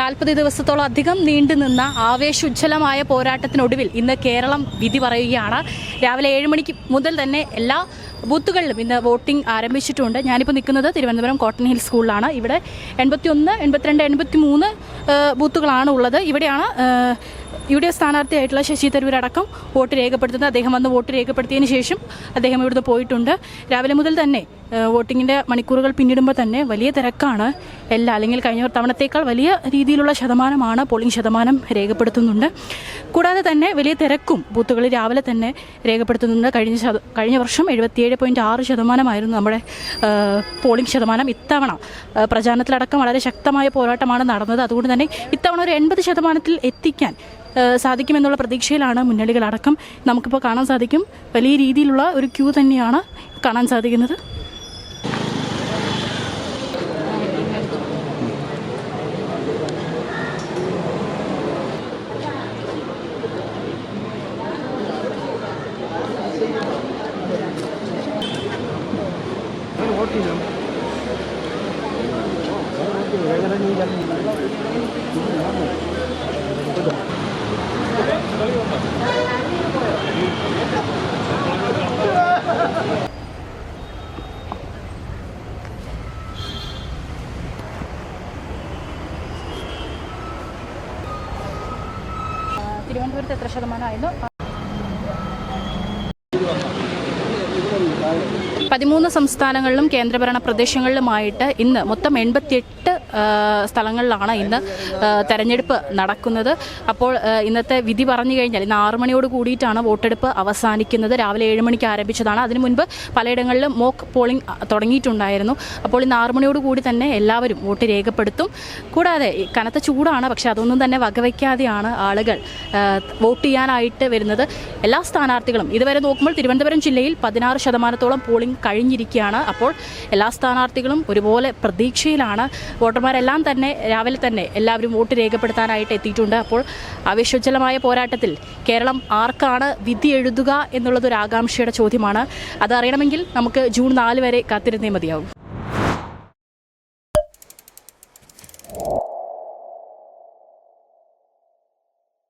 നാൽപ്പത് ദിവസത്തോളം അധികം നീണ്ടുനിന്ന ആവേശോജ്വലമായ പോരാട്ടത്തിനൊടുവിൽ ഇന്ന് കേരളം വിധി പറയുകയാണ്. രാവിലെ ഏഴ് മണിക്ക് മുതൽ തന്നെ എല്ലാ ബൂത്തുകളിലും ഇന്ന് വോട്ടിംഗ് ആരംഭിച്ചിട്ടുണ്ട്. ഞാനിപ്പോൾ നിൽക്കുന്നത് തിരുവനന്തപുരം കോട്ടൺ ഹിൽ സ്കൂളിലാണ്. ഇവിടെ എൺപത്തി ഒന്ന് എൺപത്തിരണ്ട് എൺപത്തി മൂന്ന് ബൂത്തുകളാണ് ഉള്ളത്. ഇവിടെയാണ് യു ഡി എഫ് സ്ഥാനാർത്ഥിയായിട്ടുള്ള ശശി തരൂർ അടക്കം വോട്ട് രേഖപ്പെടുത്തുന്നത്. അദ്ദേഹം വന്ന് വോട്ട് രേഖപ്പെടുത്തിയതിന് ശേഷം അദ്ദേഹം ഇവിടുന്ന് പോയിട്ടുണ്ട്. രാവിലെ മുതൽ തന്നെ വോട്ടിങ്ങിന്റെ മണിക്കൂറുകൾ പിന്നിടുമ്പോൾ തന്നെ വലിയ തിരക്കാണ്. എല്ലാ അല്ലെങ്കിൽ കഴിഞ്ഞ തവണത്തേക്കാൾ വലിയ രീതിയിലുള്ള ശതമാനമാണ് പോളിംഗ് ശതമാനം രേഖപ്പെടുത്തുന്നുണ്ട്. കൂടാതെ തന്നെ വലിയ തിരക്കും ബൂത്തുകളിൽ രാവിലെ തന്നെ രേഖപ്പെടുത്തുന്നുണ്ട്. കഴിഞ്ഞ കഴിഞ്ഞ വർഷം എഴുപത്തിയേഴ് പോയിന്റ് ആറ് ശതമാനമായിരുന്നു നമ്മുടെ പോളിംഗ് ശതമാനം ഇത്തവണ. പ്രചാരണത്തിലടക്കം വളരെ ശക്തമായ പോരാട്ടമാണ് നടന്നത്. അതുകൊണ്ട് തന്നെ ഇത്തവണ ഒരു എൺപത് ശതമാനത്തിൽ എത്തിക്കാൻ സാധിക്കുമെന്നുള്ള പ്രതീക്ഷയിലാണ് മുന്നണികളടക്കം. നമുക്കിപ്പോൾ കാണാൻ സാധിക്കും. വലിയ രീതിയിലുള്ള ഒരു ക്യൂ തന്നെയാണ് കാണാൻ സാധിക്കുന്നത്. തിരുവനന്തപുരത്ത് എത്ര ശതമാനമായിരുന്നു പതിമൂന്ന് സംസ്ഥാനങ്ങളിലും കേന്ദ്രഭരണ പ്രദേശങ്ങളിലുമായിട്ട് ഇന്ന് മൊത്തം എൺപത്തിയെട്ട് സ്ഥലങ്ങളിലാണ് ഇന്ന് തെരഞ്ഞെടുപ്പ് നടക്കുന്നത്. അപ്പോൾ ഇന്നത്തെ വിധി പറഞ്ഞു കഴിഞ്ഞാൽ ഇന്ന് ആറു മണിയോട് കൂടിയിട്ടാണ് വോട്ടെടുപ്പ് അവസാനിക്കുന്നത്. രാവിലെ ഏഴ് മണിക്ക് ആരംഭിച്ചതാണ്. അതിനു മുൻപ് പലയിടങ്ങളിലും മോക്ക് പോളിംഗ് തുടങ്ങിയിട്ടുണ്ടായിരുന്നു. അപ്പോൾ ഇന്ന് ആറു മണിയോട് കൂടി തന്നെ എല്ലാവരും വോട്ട് രേഖപ്പെടുത്തും. കൂടാതെ കനത്ത ചൂടാണ് പക്ഷേ അതൊന്നും തന്നെ വകവയ്ക്കാതെയാണ് ആളുകൾ വോട്ട് ചെയ്യാനായിട്ട് വരുന്നത്. എല്ലാ സ്ഥാനാർത്ഥികളും ഇതുവരെ നോക്കുമ്പോൾ തിരുവനന്തപുരം ജില്ലയിൽ പതിനാറ് ശതമാനത്തോളം പോളിംഗ് കഴിഞ്ഞിരിക്കുകയാണ്. അപ്പോൾ എല്ലാ സ്ഥാനാർത്ഥികളും ഒരുപോലെ പ്രതീക്ഷയിലാണ്. വോട്ടർമാരെല്ലാം തന്നെ രാവിലെ തന്നെ എല്ലാവരും വോട്ട് രേഖപ്പെടുത്താനായിട്ട് എത്തിയിട്ടുണ്ട്. അപ്പോൾ ആവേശോജ്ജലമായ പോരാട്ടത്തിൽ കേരളം ആർക്കാണ് വിധി എഴുതുക എന്നുള്ളതൊരു ആകാംക്ഷയുടെ ചോദ്യമാണ്. അതറിയണമെങ്കിൽ നമുക്ക് ജൂൺ നാല് വരെ കാത്തിരുന്നേ മതിയാവും.